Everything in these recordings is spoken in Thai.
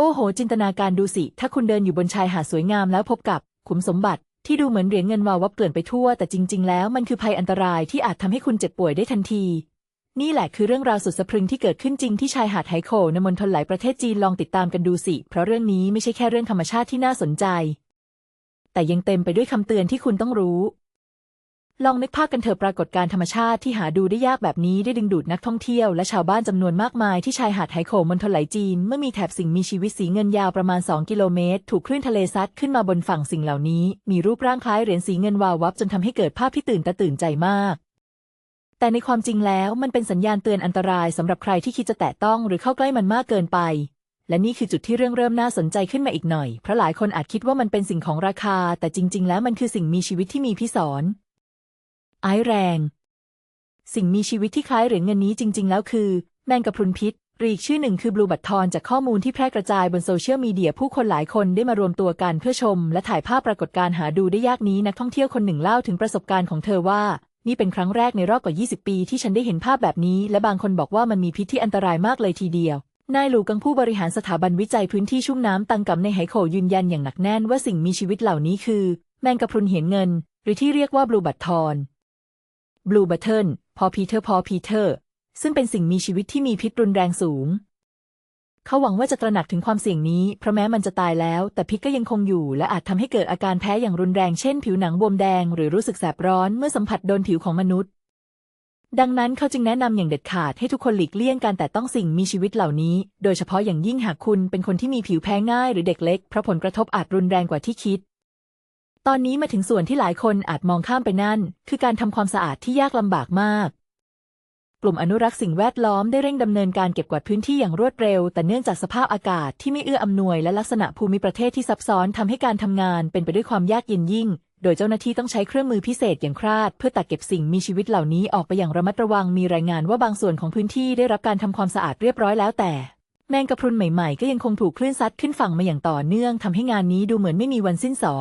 โอ้โห จินตนาการดูสิ ถ้าคุณเดินอยู่บนชายหาดสวยงามแล้วพบกับขุมสมบัติ ที่ดูเหมือนเหรียญเงินวาววับเกลื่อนไปทั่ว แต่จริง ๆ แล้วมันคือภัยอันตรายที่อาจทำให้คุณเจ็บป่วยได้ทันที นี่แหละคือเรื่องราวสุดสะพรึงที่เกิดขึ้นจริงที่ชายหาดไหโขในมณฑลหลายประเทศจีนลองติดตามกันดูสิ เพราะเรื่องนี้ไม่ใช่แค่เรื่องธรรมชาติที่น่าสนใจ แต่ยังเต็มไปด้วยคำเตือนที่คุณต้องรู้ ลองนึกภาพกันเถอะปรากฏการธรรมชาติที่หาดูได้ยากแบบนี้ได้ดึงดูดนักท่องเที่ยวและชาวบ้านจำนวนมากมายที่ชายหาดไหโขมณฑลไหลจีน เมื่อมีแถบสิ่งมีชีวิตสีเงินยาวประมาณ 2 กิโลเมตร ถูกคลื่นทะเลซัดขึ้นมาบนฝั่งสิ่งเหล่านี้ มีรูปร่างคล้ายเหรียญสีเงินวาววับจนทำให้เกิดภาพที่ตื่นตาตื่นใจมาก แต่ในความจริงแล้วมันเป็นสัญญาณเตือนอันตรายสำหรับใครที่คิดจะแตะต้องหรือเข้าใกล้มันมากเกินไปและนี่คือจุดที่เรื่องเริ่มน่าสนใจขึ้นมาอีกหน่อย เพราะหลายคนอาจคิดว่ามันเป็นสิ่งของราคา แต่จริง ๆ แล้วมันคือสิ่งมีชีวิตที่มีพิศร ไอแรง สิ่งมีชีวิตที่คล้ายเหรียญเงินนี้จริง ๆ แล้วคือ แมงกะพรุนพิษหรืออีกชื่อหนึ่งคือบลูบัตทอนจากข้อมูลที่แพร่กระจายบนโซเชียลมีเดียผู้คนหลายคนได้มารวมตัวกันเพื่อชม และถ่ายภาพปรากฏการณ์หาดูได้ยากนี้นักท่องเที่ยวคนหนึ่งเล่าถึงประสบการณ์ของเธอว่า นี่เป็นครั้งแรกในรอบกว่า 20 ปีที่ฉันได้เห็นภาพแบบนี้ และบางคนบอกว่ามันมีพิษที่อันตรายมากเลยทีเดียวนายหลูกังผู้บริหารสถาบันวิจัยพื้นที่ชุ่มน้ำตังกำในไหโขยืนยันอย่างหนักแน่นว่าสิ่งมีชีวิตเหล่านี้คือ แมงกะพรุนเหียนเงิน หรือที่เรียกว่าบลูบัตทอน บลูบัตเทิลพอพีเทอร์พอพีเทอร์ ซึ่งเป็นสิ่งมีชีวิตที่มีพิษรุนแรงสูง เขาหวังว่าจะตระหนักถึงความเสี่ยงนี้ เพราะแม้มันจะตายแล้ว แต่พิษก็ยังคงอยู่ และอาจทำให้เกิดอาการแพ้อย่างรุนแรงเช่นผิวหนังบวมแดง หรือรู้สึกแสบร้อนเมื่อสัมผัสโดนผิวของมนุษย์ ดังนั้นเขาจึงแนะนำอย่างเด็ดขาดให้ทุกคนหลีกเลี่ยงการแตะต้องสิ่งมีชีวิตเหล่านี้ โดยเฉพาะอย่างยิ่งหากคุณเป็นคนที่มีผิวแพ้ง่าย หรือเด็กเล็กเพราะผลกระทบอาจรุนแรงกว่าที่คิด ตอนนี้มาถึงส่วนที่หลายคนอาจมองข้ามไปนั่น คือการทำความสะอาดที่ยากลำบากมากกลุ่มอนุรักษ์สิ่งแวดล้อมได้เร่งดำเนินการเก็บกวาดพื้นที่อย่างรวดเร็ว แต่เนื่องจากสภาพอากาศที่ไม่เอื้ออำนวยและลักษณะภูมิประเทศที่ซับซ้อนทำให้การทำงานเป็นไปด้วยความยากเย็นยิ่ง โดยเจ้าหน้าที่ต้องใช้เครื่องมือพิเศษอย่างคราด เพื่อตักเก็บสิ่งมีชีวิตเหล่านี้ออกไปอย่างระมัดระวังมีรายงานว่าบางส่วนของพื้นที่ได้รับการทำความสะอาดเรียบร้อยแล้วแต่ แมงกะพรุนใหม่ๆ ก็ยังคงถูกคลื่นซัดขึ้นฝั่งมาอย่างต่อเนื่องทำให้งานนี้ดูเหมือนไม่มีวันสิ้นสอ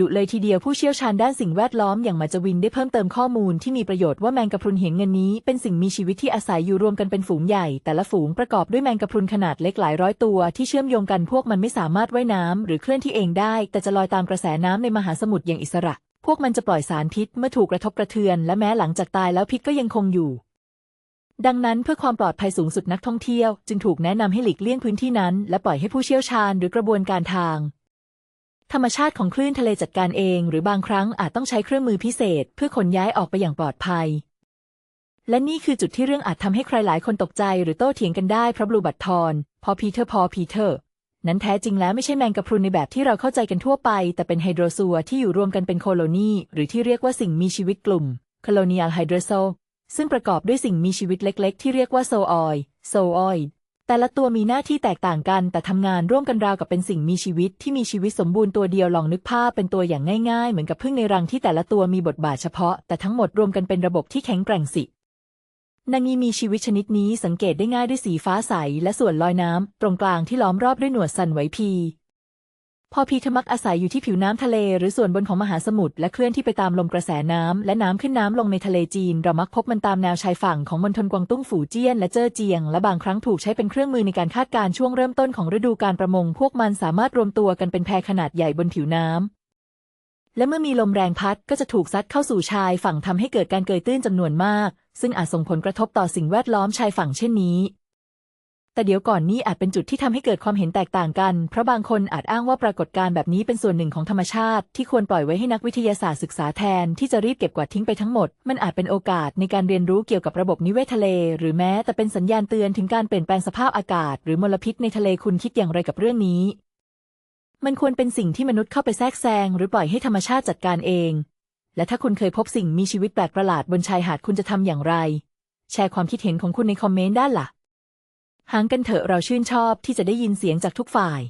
ดุเลยทีเดียวผู้เชี่ยวชาญด้านสิ่งแวดล้อมอย่างมาจวินได้เพิ่มเติมข้อมูลที่มีประโยชน์ว่าแมงกะพรุนเหียนเงินนี้เป็นสิ่งมีชีวิตที่อาศัยอยู่รวมกันเป็นฝูงใหญ่ แต่ละฝูงประกอบด้วยแมงกะพรุนขนาดเล็กหลายร้อยตัวที่เชื่อมโยงกันพวกมันไม่สามารถว่ายน้ำหรือเคลื่อนที่เองได้ แต่จะลอยตามกระแสน้ำในมหาสมุทรอย่างอิสระ พวกมันจะปล่อยสารพิษเมื่อถูกกระทบกระเทือน และแม้หลังจากตายแล้วพิษก็ยังคงอยู่ ดังนั้นเพื่อความปลอดภัยสูงสุดนักท่องเที่ยว จึงถูกแนะนำให้หลีกเลี่ยงพื้นที่นั้น และปล่อยให้ผู้เชี่ยวชาญ หรือกระบวนการทาง ธรรมชาติของคลื่นทะเลจัดการเอง หรือบางครั้งอาจต้องใช้เครื่องมือพิเศษ เพื่อขนย้ายออกไปอย่างปลอดภัย และนี่คือจุดที่เรื่องอาจทำให้ใครหลายคนตกใจหรือโต้เถียงกันได้เพราะบลูบัตทอนพอพีเทอร์พอพีเทอร์นั้นแท้จริงแล้วไม่ใช่แมงกะพรุนในแบบที่เราเข้าใจกันทั่วไป แต่เป็นไฮโดรซัวที่อยู่รวมกันเป็นโคโลนีหรือที่เรียกว่าสิ่งมีชีวิตกลุ่ม colonial hydrosol ซึ่งประกอบด้วยสิ่งมีชีวิตเล็ก ๆ ที่เรียกว่าโซออยโซออย แต่ละตัวมีหน้าที่แตกต่างกัน แต่ทำงานร่วมกันราวกับเป็นสิ่งมีชีวิตที่มีชีวิตสมบูรณ์ตัวเดียวลองนึกภาพเป็นตัวอย่างง่ายๆ เหมือนกับพึ่งในรังที่แต่ละตัวมีบทบาทเฉพาะ แต่ทั้งหมดรวมกันเป็นระบบที่แข็งแกร่งสินางงีมีชีวิตชนิดนี้สังเกตได้ง่ายด้วยสีฟ้าใส และส่วนลอยน้ำตรงกลางที่ล้อมรอบด้วยหนวดสันไหวพี พอพีทมักอาศัยอยู่ที่ผิวน้ำทะเล หรือส่วนบนของมหาสมุทรและเคลื่อนที่ไปตามลมกระแสน้ำและน้ำขึ้นน้ำลงในทะเลจีน เรามักพบมันตามแนวชายฝั่งของมณฑลกวางตุ้งฝูเจี้ยนและเจ้อเจียง และบางครั้งถูกใช้เป็นเครื่องมือในการคาดการณ์ช่วงเริ่มต้นของฤดูการประมง พวกมันสามารถรวมตัวกันเป็นแพขนาดใหญ่บนผิวน้ำและเมื่อมีลมแรงพัดก็จะถูกซัดเข้าสู่ชายฝั่งทำให้เกิดการเกยตื้นจำนวนมาก ซึ่งอาจส่งผลกระทบต่อสิ่งแวดล้อมชายฝั่งเช่นนี้ แต่เดี๋ยวก่อนนี้อาจเป็นจุดที่ทำให้เกิดความเห็นแตกต่างกัน เพราะบางคนอาจอ้างว่าปรากฏการณ์แบบนี้เป็นส่วนหนึ่งของธรรมชาติ ที่ควรปล่อยไว้ให้นักวิทยาศาสตร์ศึกษาแทน ที่จะรีบเก็บกวาดทิ้งไปทั้งหมด มันอาจเป็นโอกาสในการเรียนรู้เกี่ยวกับระบบนิเวศทะเล หรือแม้แต่เป็นสัญญาณเตือนถึงการเปลี่ยนแปลงสภาพอากาศ หรือมลพิษในทะเลคุณคิดอย่างไรกับเรื่องนี้ มันควรเป็นสิ่งที่มนุษย์เข้าไปแทรกแซงหรือปล่อยให้ธรรมชาติจัดการเอง และถ้าคุณเคยพบสิ่งมีชีวิตแปลกประหลาดบนชายหาดคุณจะทำอย่างไร แชร์ความคิดเห็นของคุณในคอมเมนต์ด้านล่ะ หางกันเถอะเราชื่นชอบที่จะได้ยินเสียงจากทุกฝ่าย